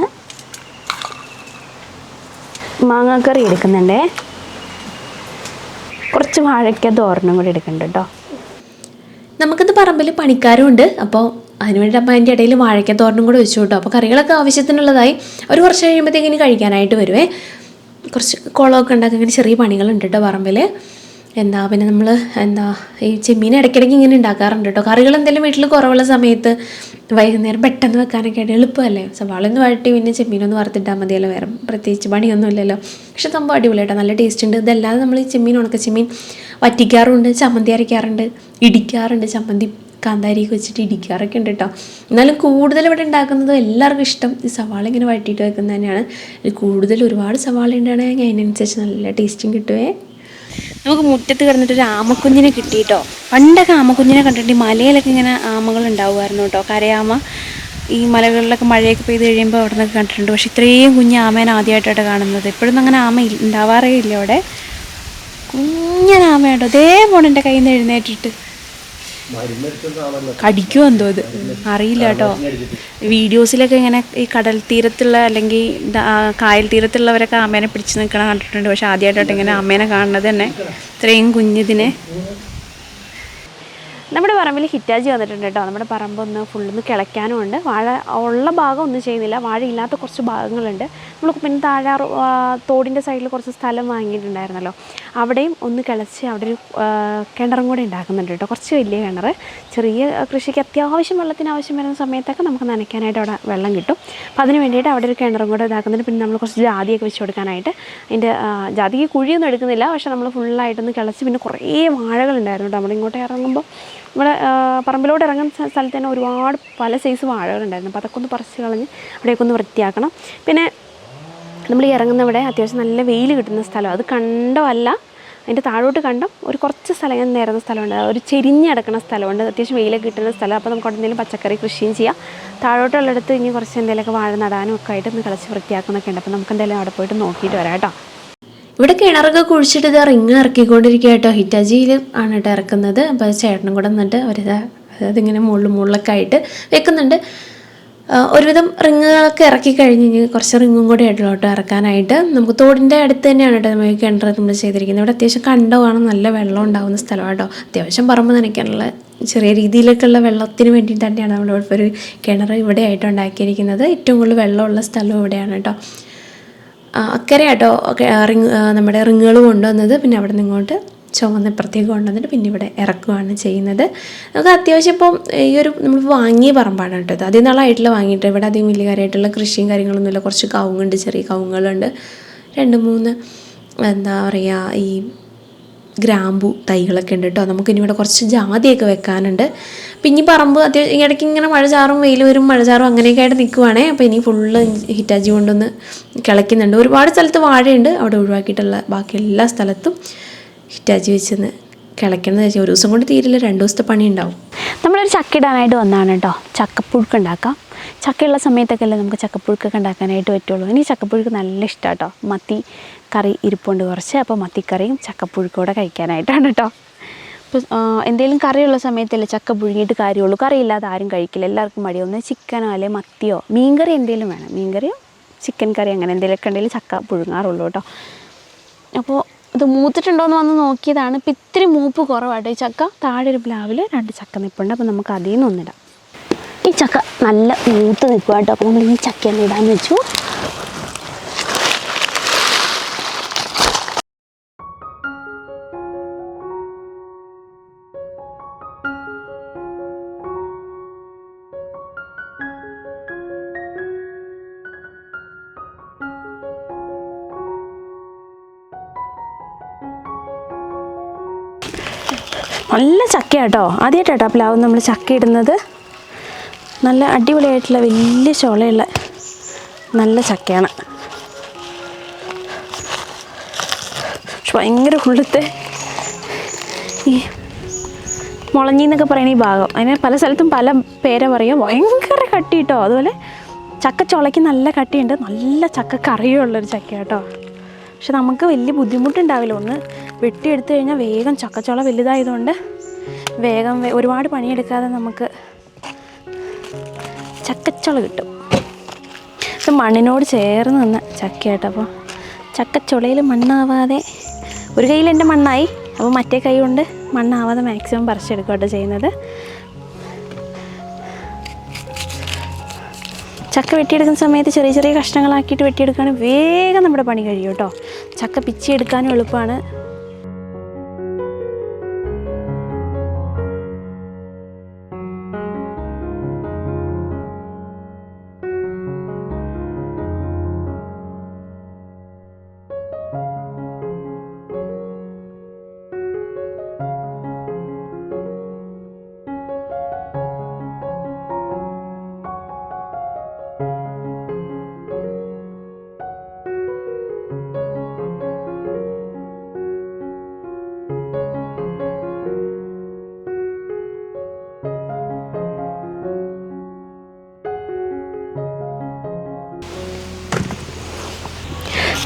S2: മാങ്ങാക്കറി എടുക്കുന്നുണ്ടേ. കുറച്ച് വാഴയ്ക്ക തോരനും കൂടി എടുക്കുന്നുണ്ട് കേട്ടോ.
S3: നമുക്കിത് പറമ്പിൽ പണിക്കാരും ഉണ്ട് അപ്പോൾ അതിനുവേണ്ടി അപ്പം അതിന്റെ ഇടയിൽ വാഴയ്ക്ക തോരനും കൂടെ വെച്ചു കേട്ടോ. അപ്പോൾ കറികളൊക്കെ ആവശ്യത്തിനുള്ളതായി ഒരു വർഷം കഴിയുമ്പോഴത്തേക്കിനി കഴിക്കാനായിട്ട് വരുവേ. കുറച്ച് കുളമൊക്കെ ഉണ്ടാക്കി ഇങ്ങനെ ചെറിയ പണികളുണ്ട് കേട്ടോ പറമ്പിൽ എന്താ പിന്നെ നമ്മൾ എന്താ ഈ ചെമ്മീൻ ഇടയ്ക്കിടയ്ക്ക് ഇങ്ങനെ ഉണ്ടാക്കാറുണ്ട് കേട്ടോ. കറികൾ എന്തെങ്കിലും വീട്ടിൽ കുറവുള്ള സമയത്ത് വൈകുന്നേരം പെട്ടെന്ന് വെക്കാനൊക്കെ ആയിട്ട് എളുപ്പമല്ലേ? സവാള ഒന്ന് വഴട്ടി പിന്നെ ചെമ്മീനൊന്ന് വറുത്തിട്ടാൽ മതിയല്ലോ വേറെ പ്രത്യേകിച്ച് പണിയൊന്നും ഇല്ലല്ലോ. പക്ഷെ സംഭവം അടിപൊളി കേട്ടോ. നല്ല ടേസ്റ്റ് ഉണ്ട്. ഇതല്ലാതെ നമ്മൾ ഈ ചെമ്മീൻ ഉണക്ക ചെമ്മീൻ വറ്റിക്കാറുണ്ട് ചമ്മന്തി അരയ്ക്കാറുണ്ട് ഇടിക്കാറുണ്ട്. ചമ്മന്തി കാന്താരിയൊക്കെ വെച്ചിട്ട് ഇടിക്കാറൊക്കെ ഉണ്ട് കേട്ടോ. എന്നാലും കൂടുതൽ ഇവിടെ ഉണ്ടാക്കുന്നത് എല്ലാവർക്കും ഇഷ്ടം ഈ സവാള ഇങ്ങനെ വഴറ്റിയിട്ട് വെക്കുന്നത് തന്നെയാണ് കൂടുതൽ ഒരുപാട് സവാള ഉണ്ടാണെങ്കിൽ അതിനനുസരിച്ച് നല്ല ടേസ്റ്റും കിട്ടുവേ.
S2: നമുക്ക് മുറ്റത്ത് കിടന്നിട്ട് ഒരു ആമക്കുഞ്ഞിനെ കിട്ടിയിട്ടോ? പണ്ടൊക്കെ ആമക്കുഞ്ഞിനെ കണ്ടിട്ട് മലയിലൊക്കെ ഇങ്ങനെ ആമകൾ ഉണ്ടാവുമായിരുന്നു കേട്ടോ. കരയാമ. ഈ മലകളിലൊക്കെ മഴയൊക്കെ പെയ്ത് കഴിയുമ്പോൾ അവിടെ നിന്നൊക്കെ കണ്ടിട്ടുണ്ട്. പക്ഷെ ഇത്രയും കുഞ്ഞ് ആമേനെ ആദ്യമായിട്ടാണ് കാണുന്നത്. ഇപ്പോഴൊന്നും അങ്ങനെ ആമ ഉണ്ടാവാറേ ഇല്ല അവിടെ. കുഞ്ഞനാമയുണ്ടോ അതേ പോണ് എന്റെ കയ്യിൽ നിന്ന് എഴുന്നേറ്റിട്ട് കടിക്കുമോ എന്തോ ഇത്? അറിയില്ല കേട്ടോ. വീഡിയോസിലൊക്കെ ഇങ്ങനെ ഈ കടൽ തീരത്തുള്ള അല്ലെങ്കിൽ കായൽ തീരത്തുള്ളവരൊക്കെ അമ്മേനെ പിടിച്ച് നിൽക്കണ കണ്ടിട്ടുണ്ട്. പക്ഷെ ആദ്യമായിട്ടോട്ട് ഇങ്ങനെ അമ്മേനെ കാണുന്നത് തന്നെ. ഇത്രയും കുഞ്ഞിതിനെ.
S1: നമ്മുടെ പറമ്പിൽ ഹിറ്റാജി വന്നിട്ടുണ്ട് കേട്ടോ. നമ്മുടെ പറമ്പൊന്ന് ഫുള്ളൊന്ന് കിളയ്ക്കാനും ഉണ്ട്. വാഴ ഉള്ള ഭാഗം ഒന്നും ചെയ്യുന്നില്ല. വാഴ ഇല്ലാത്ത കുറച്ച് ഭാഗങ്ങളുണ്ട്. നമ്മൾ പിന്നെ താഴെ തോടിന്റെ സൈഡിൽ കുറച്ച് സ്ഥലം വാങ്ങിയിട്ടുണ്ടായിരുന്നല്ലോ. അവിടെയും ഒന്ന് കിളച്ച് അവിടെ ഒരു കിണറും കൂടെ ഉണ്ടാക്കുന്നുണ്ട് കേട്ടോ. കുറച്ച് വലിയ കിണർ ചെറിയ കൃഷിക്ക് അത്യാവശ്യം വെള്ളത്തിന് ആവശ്യം വരുന്ന സമയത്തൊക്കെ നമുക്ക് നനയ്ക്കാനായിട്ട് അവിടെ വെള്ളം കിട്ടും. അപ്പോൾ അതിന് വേണ്ടിയിട്ട് അവിടെ ഒരു കിണറും കൂടെ ഇതാക്കുന്നുണ്ട്. പിന്നെ നമ്മൾ കുറച്ച് ജാതിയൊക്കെ വെച്ച് കൊടുക്കാനായിട്ട് അതിന്റെ ജാതിക്ക് കുഴിയൊന്നും എടുക്കുന്നില്ല. പക്ഷേ നമ്മൾ ഫുള്ളായിട്ടൊന്ന് കിളച്ച് പിന്നെ കുറേ വാഴകളുണ്ടായിരുന്നു കേട്ടോ. നമ്മളിങ്ങോട്ട് ഇറങ്ങുമ്പോൾ ആ, പറമ്പിലോട്ട് ഇറങ്ങുന്ന സ്ഥ- സ്ഥലത്ത് തന്നെ ഒരുപാട് പല സൈസ് വാഴകളുണ്ടായിരുന്നു. അപ്പോൾ അതൊക്കെ ഒന്ന് പറിച്ച് കളഞ്ഞ് അവിടെയൊക്കെ ഒന്ന് വൃത്തിയാക്കണം. പിന്നെ നമ്മൾ ഈ ഇറങ്ങുന്നവിടെ അത്യാവശ്യം നല്ല വെയിൽ കിട്ടുന്ന സ്ഥലം. അത് കണ്ടമല്ല. അതിന്റെ താഴോട്ട് കണ്ടം ഒരു കുറച്ച് സ്ഥലം ഞാൻ നേരുന്ന സ്ഥലമുണ്ട്. ഒരു ചെരിഞ്ഞ് കിടക്കുന്ന സ്ഥലമുണ്ട്. അത്യാവശ്യം വെയിലൊക്കെ കിട്ടുന്ന സ്ഥലം. അപ്പോൾ നമുക്ക് എന്തെങ്കിലും പച്ചക്കറി കൃഷിയും ചെയ്യാം. താഴോട്ടുള്ളിടത്ത് ഇനി കുറച്ച് എന്തെങ്കിലുമൊക്കെ വാഴ നടാനും ഒക്കെ ആയിട്ട് ഒന്ന് കളിച്ച് വൃത്തിയാക്കുന്നൊക്കെ ഉണ്ട്. അപ്പോൾ നമുക്ക് എന്തായാലും അവിടെ പോയിട്ട് നോക്കിയിട്ട് വരാം കേട്ടോ.
S3: ഇവിടെ കിണറൊക്കെ കുഴിച്ചിട്ട് ഇത് റിങ് ഇറക്കിക്കൊണ്ടിരിക്കുക കേട്ടോ ഹിറ്റാജിയിൽ ആണ് കേട്ടോ ഇറക്കുന്നത്. അപ്പോൾ ചേട്ടനും കൂടെ നിന്നിട്ട് അതായത് ഇങ്ങനെ മുകളിൽ മുകളിലൊക്കെ ആയിട്ട് വെക്കുന്നുണ്ട്. ഒരുവിധം റിങ്ങുകളൊക്കെ ഇറക്കി കഴിഞ്ഞ് കഴിഞ്ഞാൽ കുറച്ച് റിങ്ങും കൂടെ ആയിട്ടുള്ള കേട്ടോ ഇറക്കാനായിട്ട്. നമുക്ക് തോടിന്റെ അടുത്ത് തന്നെയാണ് കേട്ടോ നമ്മൾ കിണർ നമ്മൾ ചെയ്തിരിക്കുന്നത്. ഇവിടെ അത്യാവശ്യം കണ്ടമാണ് നല്ല വെള്ളം ഉണ്ടാകുന്ന സ്ഥലമാണ് കേട്ടോ അത്യാവശ്യം പറമ്പ് നനയ്ക്കാനുള്ള ചെറിയ രീതിയിലൊക്കെയുള്ള വെള്ളത്തിന് വേണ്ടി തന്നെയാണ് ഇവിടെ ഇപ്പോൾ ഒരു കിണർ ഇവിടെ ആയിട്ട് ഉണ്ടാക്കിയിരിക്കുന്നത്. ഏറ്റവും കൂടുതൽ വെള്ളമുള്ള സ്ഥലവും ഇവിടെയാണ് കേട്ടോ അക്കരെ കേട്ടോ റിങ് നമ്മുടെ റിങ്ങുകൾ കൊണ്ടുവന്നത്. പിന്നെ അവിടെ നിന്ന് ഇങ്ങോട്ട് ചുവന്ന് ഇപ്പുറത്തേക്ക് കൊണ്ടുവന്നിട്ട് പിന്നെ ഇവിടെ ഇറക്കുകയാണ് ചെയ്യുന്നത്. നമുക്ക് അത്യാവശ്യം ഇപ്പം ഈ ഒരു നമ്മൾ വാങ്ങിയ പറമ്പാണ് കേട്ടോ ഇത്. അധികം നാളായിട്ടുള്ള വാങ്ങിയിട്ട്. ഇവിടെ അധികം വലിയ കാര്യമായിട്ടുള്ള കൃഷിയും കാര്യങ്ങളൊന്നുമില്ല. കുറച്ച് കവുങ്ങുണ്ട് ചെറിയ കവുങ്ങുകളുണ്ട്. രണ്ട് മൂന്ന് എന്താ പറയുക ഈ ഗ്രാമ്പു തൈകളൊക്കെ ഉണ്ട് കേട്ടോ. നമുക്ക് ഇനി ഇവിടെ കുറച്ച് ജാതിയൊക്കെ വെക്കാനുണ്ട്. അപ്പം ഇനി പറമ്പ് അത്യാവശ്യം ഇടയ്ക്ക് ഇങ്ങനെ മഴ ചാറും വെയിൽ വരും മഴ ചാറും അങ്ങനെയൊക്കെ ആയിട്ട് നിൽക്കുവാണേ അപ്പോൾ ഇനി ഫുള്ള് ഹിറ്റാജി കൊണ്ടൊന്ന് കിളയ്ക്കുന്നുണ്ട്. ഒരുപാട് സ്ഥലത്ത് വാഴയുണ്ട്. അവിടെ ഒഴിവാക്കിയിട്ടുള്ള ബാക്കി എല്ലാ സ്ഥലത്തും ഹിറ്റാജി വെച്ചൊന്ന് കിളയ്ക്കണം എന്ന് വെച്ചാൽ ഒരു ദിവസം കൊണ്ട് തീരില്ല രണ്ട് ദിവസത്തെ പണി ഉണ്ടാവും.
S1: നമ്മളൊരു ചക്ക ഇടാനായിട്ട് വന്നതാണ് കേട്ടോ. ചക്കപ്പുഴുക്ക് ഉണ്ടാക്കാം. ചക്കയുള്ള സമയത്തൊക്കെ അല്ലേ നമുക്ക് ചക്കപ്പുഴുക്കൊക്കെ ഉണ്ടാക്കാനായിട്ട് പറ്റുള്ളൂ. എനിക്ക് ചക്കപ്പുഴുക്ക് നല്ല ഇഷ്ടമാണ് കേട്ടോ മത്തി കറി ഇരിപ്പുണ്ട് കുറച്ച് അപ്പോൾ മത്തിക്കറിയും ചക്കപ്പുഴുക്കൂടെ കഴിക്കാനായിട്ടാണ് കേട്ടോ ഇപ്പോൾ എന്തെങ്കിലും കറിയുള്ള സമയത്തല്ലേ ചക്ക പുഴുങ്ങിയിട്ട് കാര്യമുള്ളൂ. കറിയില്ലാതെ ആരും കഴിക്കില്ല. എല്ലാവർക്കും മടി ഒന്ന് ചിക്കനോ അല്ലെ മത്തിയോ? മീൻകറി എന്തെങ്കിലും വേണം. മീൻകറിയോ ചിക്കൻ കറി അങ്ങനെ എന്തെങ്കിലുമൊക്കെ ഉണ്ടെങ്കിൽ ചക്ക പുഴുങ്ങാറുള്ളൂ കേട്ടോ അപ്പോൾ ഇത് മൂത്തിട്ടുണ്ടോയെന്ന് വന്ന് നോക്കിയതാണ്. ഇപ്പം ഇത്തിരി മൂപ്പ് കുറവാട്ടോ ഈ ചക്ക. താഴെ ഒരു പ്ലാവിൽ രണ്ട് ചക്ക നിൽപ്പുണ്ട് അപ്പോൾ നമുക്ക് അതിൽ നിന്ന് ഒന്നിടാം. ഈ ചക്ക നല്ല മൂത്ത് നിൽക്കുക കേട്ടോ. അപ്പോൾ നമ്മൾ ഈ ചക്ക ഒന്ന് ഇടാൻ വെച്ചു. നല്ല ചക്കയാട്ടോ ആദ്യമായിട്ടാട്ടോ പ്ലാവ് നമ്മൾ ചക്ക ഇടുന്നത് നല്ല അടിപൊളിയായിട്ടുള്ള വലിയ ചോളയുള്ള നല്ല ചക്കയാണ്. പക്ഷെ ഭയങ്കര ഉള്ളത്തെ ഈ മുളഞ്ഞി എന്നൊക്കെ പറയുന്ന ഈ ഭാഗം. അതിന് പല സ്ഥലത്തും പല പേരെ പറയുക. ഭയങ്കര കട്ടി കേട്ടോ. അതുപോലെ ചക്ക ചുളയ്ക്ക് നല്ല കട്ടിയുണ്ട്. നല്ല ചക്ക കറിയുള്ളൊരു ചക്ക കേട്ടോ. പക്ഷെ നമുക്ക് വലിയ ബുദ്ധിമുട്ടുണ്ടാവില്ല. ഒന്ന് വെട്ടിയെടുത്തു കഴിഞ്ഞാൽ വേഗം ചക്കച്ചുള വലുതായതുകൊണ്ട് വേഗം ഒരുപാട് പണിയെടുക്കാതെ നമുക്ക് ചക്കച്ചുള കിട്ടും. ഇത് മണ്ണിനോട് ചേർന്ന് നിന്ന ചക്കയാട്ടോ അപ്പോൾ ചക്കച്ചുളയിൽ മണ്ണാവാതെ ഒരു കയ്യിൽ എന്റെ മണ്ണായി. അപ്പോൾ മറ്റേ കൈ കൊണ്ട് മണ്ണാവാതെ മാക്സിമം പറിച്ചെടുക്കുക കേട്ടോ ചെയ്യുന്നത്. ചക്ക വെട്ടിയെടുക്കുന്ന സമയത്ത് ചെറിയ ചെറിയ കഷ്ണങ്ങളാക്കിയിട്ട് വെട്ടിയെടുക്കുകയാണെങ്കിൽ വേഗം നമ്മുടെ പണി കഴിയും കേട്ടോ. ചക്ക പിച്ചിയെടുക്കാനും എളുപ്പമാണ്.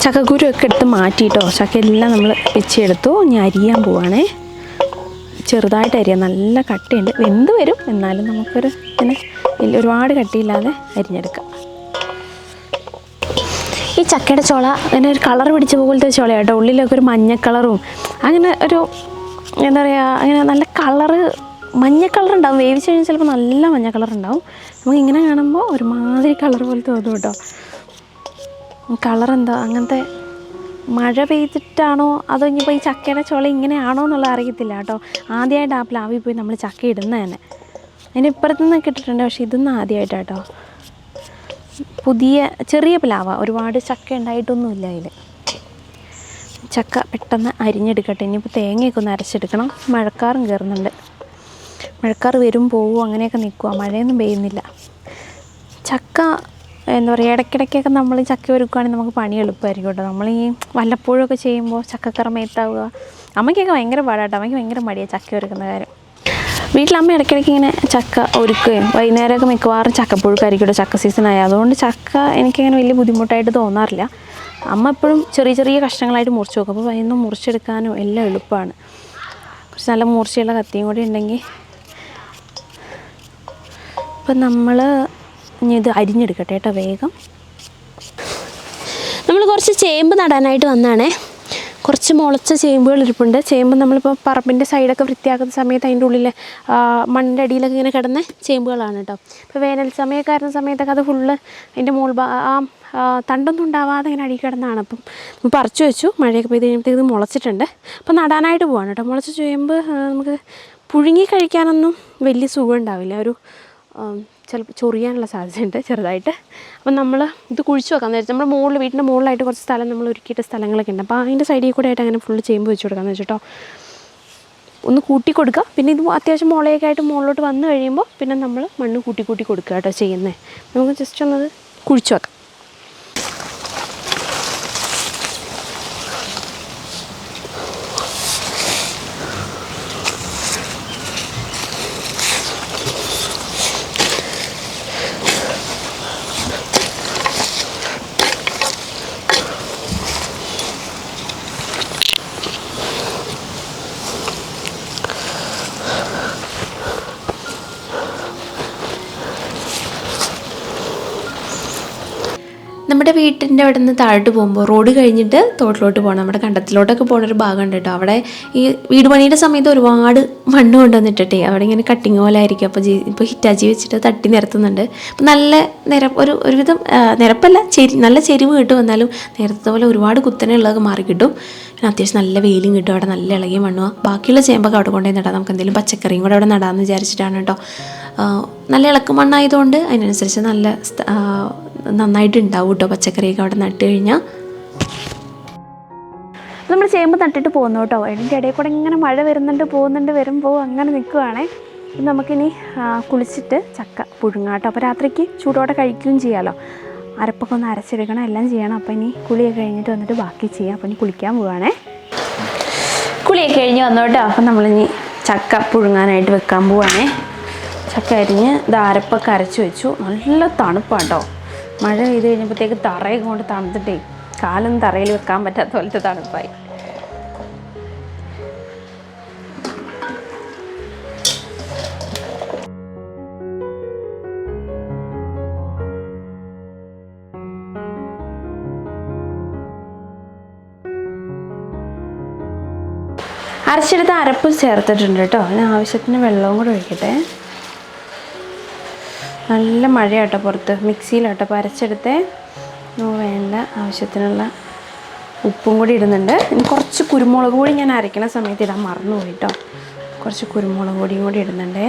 S1: ചക്കക്കുരു ഒക്കെ എടുത്ത് മാറ്റിയിട്ടോ? ചക്ക എല്ലാം നമ്മൾ വെച്ചെടുത്തു. ഇനി അരിയാൻ പോവാണേ. ചെറുതായിട്ട് അരിയാം. നല്ല കട്ടിയുണ്ട്. വെന്ത് വരും. എന്നാലും നമുക്കൊരു ഇങ്ങനെ ഒരുപാട് കട്ടിയില്ലാതെ അരിഞ്ഞെടുക്കാം. ഈ ചക്കയുടെ ചുള അങ്ങനെ ഒരു കളർ പിടിച്ച പോലത്തെ ചുള കേട്ടോ ഉള്ളിലൊക്കെ ഒരു മഞ്ഞ കളറും അങ്ങനെ ഒരു എന്താ പറയുക അങ്ങനെ നല്ല കളറ് മഞ്ഞ ഉണ്ടാവും വേവിച്ച് കഴിഞ്ഞാൽ ചിലപ്പോൾ നല്ല മഞ്ഞ കളർ ഉണ്ടാവും നമുക്ക് ഇങ്ങനെ കാണുമ്പോൾ ഒരുമാതിരി കളർ പോലെ തോന്നും കേട്ടോ. കളർ എന്താ അങ്ങനത്തെ മഴ പെയ്തിട്ടാണോ? അതോ ഇനിയിപ്പോൾ ഈ ചക്കയുടെ ചുള ഇങ്ങനെയാണോ എന്നുള്ളത് അറിയത്തില്ല കേട്ടോ. ആദ്യമായിട്ട് ആ പ്ലാവിൽ പോയി നമ്മൾ ചക്ക ഇടുന്നത് തന്നെ അതിന് ഇപ്പുറത്തു നിന്നൊക്കെ ഇട്ടിട്ടുണ്ട് പക്ഷേ ഇതൊന്നും ആദ്യമായിട്ടാട്ടോ പുതിയ ചെറിയ പ്ലാവ. ഒരുപാട് ചക്ക ഉണ്ടായിട്ടൊന്നുമില്ല അതിൽ ചക്ക പെട്ടെന്ന് അരിഞ്ഞെടുക്കട്ടെ. ഇനിയിപ്പോൾ തേങ്ങയൊക്കെ ഒന്ന് അരച്ചെടുക്കണം. മഴക്കാറും കയറുന്നുണ്ട്. മഴക്കാർ വരും പോവും അങ്ങനെയൊക്കെ നിൽക്കുക മഴയൊന്നും പെയ്യുന്നില്ല. ചക്ക എന്താ പറയുക ഇടയ്ക്കിടയ്ക്കൊക്കെ നമ്മൾ ചക്ക ഒരുക്കുകയാണെങ്കിൽ നമുക്ക് പണി എളുപ്പമായിരിക്കും കേട്ടോ. നമ്മൾ ഈ വല്ലപ്പോഴൊക്കെ ചെയ്യുമ്പോൾ ചക്കക്കറ മേത്താവുക. അമ്മയ്ക്കൊക്കെ ഭയങ്കര പാടാട്ടോ. അമ്മയ്ക്ക് ഭയങ്കര മടിയാണ് ചക്ക ഒരുക്കുന്ന കാര്യം. വീട്ടിലമ്മ ഇടയ്ക്കിടയ്ക്ക് ഇങ്ങനെ ചക്ക ഒരുക്കുകയും വൈകുന്നേരമൊക്കെ മിക്കവാറും ചക്കപ്പുഴുക്കായിരിക്കും ചക്ക സീസണായി അതുകൊണ്ട് ചക്ക എനിക്കങ്ങനെ വലിയ ബുദ്ധിമുട്ടായിട്ട് തോന്നാറില്ല. അമ്മ എപ്പോഴും ചെറിയ ചെറിയ കഷ്ണങ്ങളായിട്ട് മുറിച്ച് വെക്കും. അപ്പോൾ വൈകുന്നേരം മുറിച്ചെടുക്കാനും എല്ലാം എളുപ്പമാണ് കുറച്ച് നല്ല മൂർച്ചയുള്ള കത്തിയും കൂടി ഉണ്ടെങ്കിൽ ഇപ്പം നമ്മൾ ഇനി ഇത് അരിഞ്ഞെടുക്കട്ടെ കേട്ടോ വേഗം.
S4: നമ്മൾ കുറച്ച് ചേമ്പ് നടാനായിട്ട് വന്നതാണേ
S1: കുറച്ച് മുളച്ച ചേമ്പുകൾ ഇരിപ്പുണ്ട്. ചേമ്പ് നമ്മളിപ്പോൾ പറമ്പിന്റെ സൈഡൊക്കെ വൃത്തിയാക്കുന്ന സമയത്ത് അതിന്റെ ഉള്ളിൽ മണ്ണിന്റെ അടിയിലൊക്കെ ഇങ്ങനെ കിടന്ന ചേമ്പുകളാണ് കേട്ടോ. ഇപ്പോൾ വേനൽ സമയമൊക്കെ ആയിരുന്ന സമയത്തൊക്കെ അത് ഫുള്ള് അതിന്റെ മുകൾ ആ തണ്ടൊന്നും ഉണ്ടാവാതെ ഇങ്ങനെ അടിയിൽ കിടന്നാണ്. അപ്പം പറിച്ചു വെച്ചു. മഴയൊക്കെ പെയ്ത് കഴിയുമ്പോഴത്തേക്ക് ഇത് മുളച്ചിട്ടുണ്ട്. അപ്പോൾ നടാനായിട്ട് പോവാണ് കേട്ടോ. മുളച്ച ചേമ്പ് നമുക്ക് പുഴുങ്ങി കഴിക്കാനൊന്നും വലിയ സുഖം ഉണ്ടാവില്ല. ഒരു ചിലപ്പോൾ ചൊറിയാനുള്ള സാധ്യതയുണ്ട് ചെറുതായിട്ട്. അപ്പം നമ്മൾ ഇത് കുഴിച്ച് വെക്കാൻ വെച്ചാൽ നമ്മുടെ മുകളിൽ വീട്ടിന്റെ മുകളിലായിട്ട് കുറച്ച് സ്ഥലം നമ്മൾ ഒരുക്കിയിട്ട് സ്ഥലങ്ങളൊക്കെ ഉണ്ട്. അപ്പോൾ അതിന്റെ സൈഡിൽ കൂടെ ആയിട്ട് അങ്ങനെ ഫുള്ള് ചേമ്പ് വെച്ച് കൊടുക്കാമെന്ന് വെച്ചിട്ടോ. ഒന്ന് കൂട്ടി കൊടുക്കുക പിന്നെ ഇത് അത്യാവശ്യം മുളയൊക്കെ ആയിട്ട് മുകളിലോട്ട് വന്നു കഴിയുമ്പോൾ പിന്നെ നമ്മൾ മണ്ണ് കൂട്ടി കൂട്ടി കൊടുക്കുക കേട്ടോ ചെയ്യുന്നത് നമുക്ക് ജസ്റ്റ് ഒന്നത് കുഴിച്ച് വെക്കാം.
S3: നമ്മുടെ വീട്ടിന്റെ അവിടെ നിന്ന് താഴോട്ട് പോകുമ്പോൾ റോഡ് കഴിഞ്ഞിട്ട് തോട്ടിലോട്ട് പോകണം. നമ്മുടെ കണ്ടത്തിലോട്ടൊക്കെ പോകുന്ന ഒരു ഭാഗമുണ്ട് കേട്ടോ. അവിടെ ഈ വീട് പണിയുടെ സമയത്ത് ഒരുപാട് മണ്ണ് കൊണ്ടുവന്നിട്ടേ അവിടെ ഇങ്ങനെ കട്ടിങ് പോലെ ആയിരിക്കും. അപ്പോൾ ഇപ്പോൾ ഹിറ്റാച്ചി വെച്ചിട്ട് തട്ടി നിരത്തുന്നുണ്ട്. അപ്പോൾ നല്ല നിര ഒരു ഒരുവിധം നിരപ്പല്ല ചെരി നല്ല ചെരിവ് കിട്ടും. എന്നാലും നേരത്തെ പോലെ ഒരുപാട് കുത്തനെ ഉള്ളതൊക്കെ മാറി കിട്ടും. പിന്നെ അത്യാവശ്യം നല്ല വെയിലും കിട്ടും. അവിടെ നല്ല ഇളകിയ മണ്ണുവാ. ബാക്കിയുള്ള ചേമ്പൊക്കെ അവിടെ കൊണ്ടുപോയി നടാം. നമുക്ക് എന്തെങ്കിലും പച്ചക്കറിയും കൂടെ അവിടെ നടാമെന്ന് വിചാരിച്ചിട്ടാണ് കേട്ടോ. നല്ല ഇളക്കുമണ്ണായതുകൊണ്ട് അതിനനുസരിച്ച് നല്ല നന്നായിട്ട് ഉണ്ടാവും കേട്ടോ പച്ചക്കറിയൊക്കെ അവിടെ നട്ട് കഴിഞ്ഞാൽ
S1: നമ്മൾ ചേമ്പ് നട്ടിട്ട് പോകുന്നു കേട്ടോ അതിന്റെ ഇടയിൽ കൂടെ ഇങ്ങനെ മഴ വരുന്നുണ്ട് പോകുന്നുണ്ട് വരുമ്പോൾ അങ്ങനെ നിൽക്കുവാണേ നമുക്കിനി കുളിച്ചിട്ട് ചക്ക പുഴുങ്ങാം കേട്ടോ അപ്പോൾ രാത്രിക്ക് ചൂടോടെ കഴിക്കുകയും ചെയ്യാമല്ലോ അരപ്പൊക്കെ ഒന്ന് അരച്ചെടുക്കണം എല്ലാം ചെയ്യണം. അപ്പോൾ ഇനി കുളിയൊക്കെ കഴിഞ്ഞിട്ട് വന്നിട്ട് ബാക്കി ചെയ്യാം. അപ്പോൾ ഇനി കുളിക്കാൻ പോവാണേ. കുളിയൊക്കെ കഴിഞ്ഞ് വന്നു കേട്ടോ അപ്പം നമ്മളിനി ചക്ക പുഴുങ്ങാനായിട്ട് വെക്കാൻ പോവാണേ. ചക്ക അരിഞ്ഞ് ധാരപ്പൊക്കെ അരച്ച് വെച്ചു. നല്ല തണുപ്പാട്ടോ. മഴ പെയ്ത് കഴിഞ്ഞപ്പോഴത്തേക്ക് തറയൊക്കെ കൊണ്ട് തണുത്തിട്ടേ കാലും തറയിൽ വെക്കാൻ പറ്റാത്ത പോലത്തെ തണുപ്പായി. അരച്ചെടുത്ത അരപ്പ് ചേർത്തിട്ടുണ്ട് കേട്ടോ. അതിന് ആവശ്യത്തിന് വെള്ളവും കൂടെ ഒഴിക്കട്ടെ. നല്ല മഴയാട്ടോ പുറത്ത്. മിക്സിയിലാട്ടോ ഓ, വേണ്ട. ആവശ്യത്തിനുള്ള ഉപ്പും കൂടി ഇടുന്നുണ്ട്. കുറച്ച് കുരുമുളക് പൊടി ഞാൻ അരയ്ക്കണ സമയത്ത് ഇടാൻ മറന്നുപോയി കേട്ടോ കുറച്ച് കുരുമുളക് പൊടിയും കൂടി ഇടുന്നുണ്ടേ.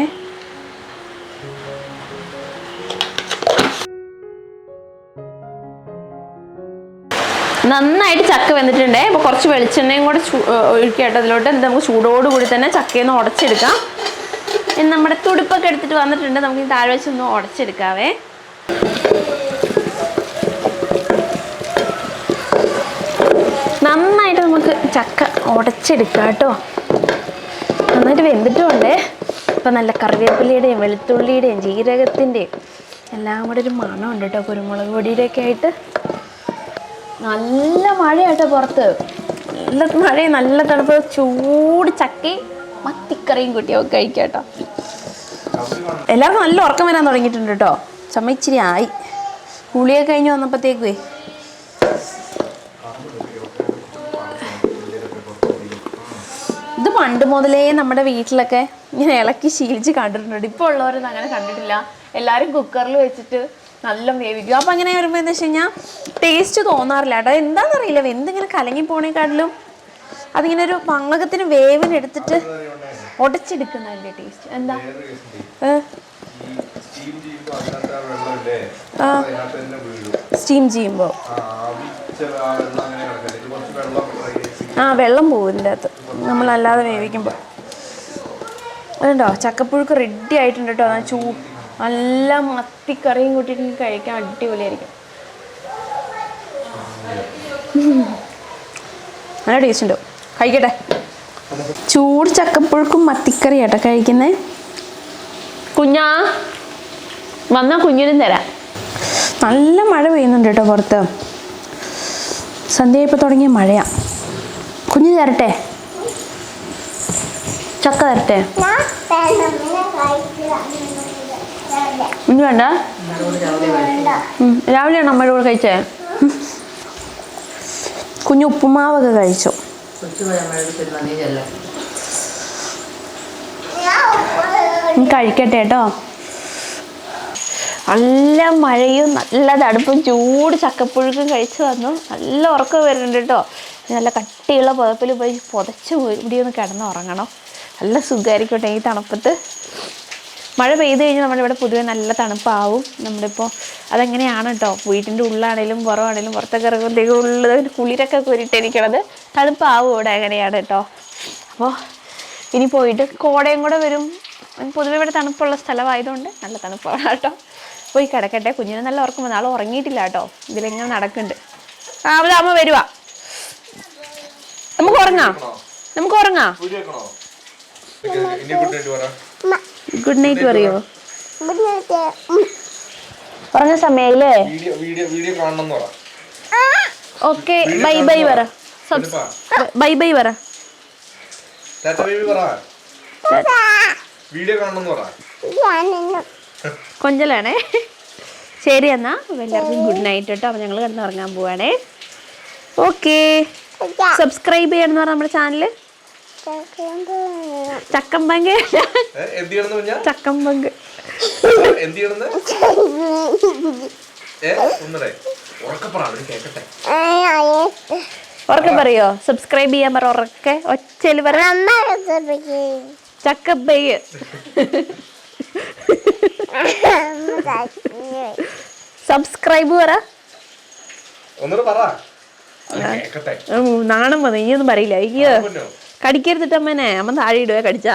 S1: നന്നായിട്ട് ചക്ക വെന്തിട്ടുണ്ടേ. അപ്പോൾ കുറച്ച് വെളിച്ചെണ്ണയും കൂടെ ചൂ ഒഴിക്കട്ടോ. അതിലോട്ട് നമുക്ക് ചൂടോടുകൂടി തന്നെ ചക്കയിൽ നിന്ന് ഉടച്ചെടുക്കാം. നമ്മുടെ തുടുപ്പൊക്കെ എടുത്തിട്ട് വന്നിട്ടുണ്ട്. നമുക്ക് ഈ താഴെ വെച്ചൊന്ന് ഉടച്ചെടുക്കാവേ. നന്നായിട്ട് നമുക്ക് ചക്ക ഉടച്ചെടുക്കാം കേട്ടോ. നന്നായിട്ട് വെന്തിട്ടുമുണ്ട് ഇപ്പം നല്ല കറിവേപ്പിലയുടെയും വെളുത്തുള്ളിയുടെയും ജീരകത്തിന്റെയും എല്ലാം കൂടെ ഒരു മണമുണ്ട് കേട്ടോ. കുരുമുളക് പൊടിയുടെയൊക്കെ ആയിട്ട്. നല്ല മഴയാട്ടോ പുറത്ത്. നല്ല മഴ നല്ല തണുപ്പ്. ചൂട് ചക്കയും മത്തിക്കറിയും കുട്ടിയൊക്കെ കഴിക്കാം കേട്ടോ എല്ലാവർക്കും നല്ല ഉറക്കം വരാൻ തുടങ്ങിയിട്ടുണ്ട് കേട്ടോ. ചമ്മ ഇച്ചിരി ആയി. കുളിയൊക്കെ കഴിഞ്ഞ് വന്നപ്പോഴത്തേക്കുവേ. ഇത് പണ്ട് മുതലേ നമ്മുടെ വീട്ടിലൊക്കെ ഇങ്ങനെ ഇളക്കി ശീലിച്ച് കണ്ടിട്ടുണ്ട്. ഇപ്പോൾ ഉള്ളവരൊന്നും അങ്ങനെ കണ്ടിട്ടില്ല. എല്ലാവരും കുക്കറിൽ വെച്ചിട്ട് നല്ല വേവിക്കും. അപ്പം അങ്ങനെ വരുമ്പോൾ എന്താ വെച്ച് കഴിഞ്ഞാൽ ടേസ്റ്റ് തോന്നാറില്ല കേട്ടോ. എന്താണെന്നറിയില്ല എന്തെങ്കിലും കലങ്ങി പോണേക്കാട്ടിലും അതിങ്ങനെ ഒരു പാകത്തിന് വേവിന് എടുത്തിട്ട് ഉടച്ചെടുക്കുന്നതിന്റെ ടേസ്റ്റ് എന്താ?
S5: സ്റ്റീം ചെയ്യുമ്പോൾ ആ വെള്ളം
S1: പോകും ഇതിന്റെ അകത്ത്. നമ്മളല്ലാതെ വേവിക്കുമ്പോൾ അതുണ്ടോ? ചക്കപ്പുഴുക്ക് റെഡി ആയിട്ടുണ്ട് കേട്ടോ. അതാ ചൂ നല്ല മത്തിക്കറിയും കൂട്ടിയിട്ട് കഴിക്കാൻ അടിപൊളിയായിരിക്കും. നല്ല ടേസ്റ്റ് ഉണ്ടോ? കഴിക്കട്ടെ. ചൂട് ചക്കപ്പുഴുക്കും മത്തിക്കറി കേട്ടോ കഴിക്കുന്നേ. കുഞ്ഞാ വന്നാ കുഞ്ഞിനും തരാം. നല്ല മഴ പെയ്യുന്നുണ്ട് കേട്ടോ പുറത്ത്. സന്ധ്യ ഇപ്പോൾ തുടങ്ങിയ മഴയാ. കുഞ്ഞു തരട്ടെ. ചക്ക തരട്ടെ. കുഞ്ഞ് വേണ്ട? രാവിലെയാണ് അമ്മയുടെ കൂടെ കഴിച്ചേ? കുഞ്ഞ് ഉപ്പുമാവൊക്കെ കഴിച്ചു. കഴിക്കട്ടെ കേട്ടോ. നല്ല മഴയും നല്ല തണുപ്പും ചൂട് ചക്കപ്പുഴുക്കും കഴിച്ചു വന്നു. നല്ല ഉറക്കം വരുന്നുണ്ട് കേട്ടോ. നല്ല കട്ടിയുള്ള പുതപ്പിൽ പോയി പുതച്ച് ഇവിടെ ഒന്ന് കിടന്ന് ഉറങ്ങണം നല്ല സുഖമായിരിക്കട്ടെ ഈ തണുപ്പത്ത്. മഴ പെയ്ത് കഴിഞ്ഞാൽ നമ്മുടെ ഇവിടെ പൊതുവെ നല്ല തണുപ്പാവും. നമ്മളിപ്പോൾ അതെങ്ങനെയാണ് കേട്ടോ വീട്ടിന്റെ ഉള്ളാണേലും പുറമാണേലും പുറത്തൊക്കെ ഇറങ്ങുമ്പോഴത്തേക്കും ഉള്ളത് കുളിരൊക്കെ കുരിട്ടിരിക്കണത് തണുപ്പാവും ഇവിടെ അങ്ങനെയാണ് കേട്ടോ അപ്പോൾ ഇനി പോയിട്ട് കോടയും കൂടെ വരും. പൊതുവെ ഇവിടെ തണുപ്പുള്ള സ്ഥലമായതുകൊണ്ട് നല്ല തണുപ്പാണ് കേട്ടോ പോയി കിടക്കട്ടെ. കുഞ്ഞിനെ നല്ല ഉറക്കം നാളെ ഉറങ്ങിയിട്ടില്ല കേട്ടോ ഇതിലെങ്ങനെ നടക്കുന്നുണ്ട്. ആ അവിടെ അമ്മ വരുവാ. നമുക്ക് ഉറങ്ങാം. നമുക്ക് ഉറങ്ങാം. ഗുഡ് നൈറ്റ് പറയോ? പറഞ്ഞ സമയല്ലേ
S5: വീഡിയോ വീഡിയോ വീഡിയോ കാണണം എന്ന് പറ
S1: ഓക്കെ ബൈ ബൈ പറ. ബൈ ബൈ പറ.
S5: ടാറ്റ പറ. വീഡിയോ കാണണം എന്ന് പറ.
S2: ഞാനിന്ന്
S1: കൊഞ്ചലാണേ. ശരി എന്നാ. എല്ലാവർക്കും ഗുഡ് നൈറ്റ് കേട്ടോ. അപ്പൊ ഞങ്ങൾ കിടന്നുറങ്ങാൻ പോവാണേ. ഓക്കെ. സബ്സ്ക്രൈബ് ചെയ്യണം എന്ന് പറഞ്ഞ നമ്മുടെ ചാനൽ ചക്കം പങ്ക്
S5: ഏ, എന്ത് ചെയ്യണമെന്ന് പറഞ്ഞാ
S1: ചക്കം പങ്ക്
S5: എന്ത് ചെയ്യണമെന്ന്? ഏ ഒന്നടേ ഉറക്കപ്പറ അവർ കേക്കട്ടെ.
S1: ഉറക്കെ പറയോ? സബ്സ്ക്രൈബ് ചെയ്യാൻ പറ ഉറക്കെ. ഒച്ചയിൽ പറ. ചക്കപ്പയ്യ് സബ്സ്ക്രൈബ് പറ. നാണം വന്നു. ഇനിയൊന്നും പറയില്ല. അയ്യോ.
S5: പൊന്നോ
S1: കടിക്കരുതിട്ട് അമ്മനെ അമ്മ താഴെ ഇടുവേ കടിച്ചാ.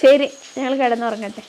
S1: ശരി ഞങ്ങൾ കിടന്നുറങ്ങട്ടെ.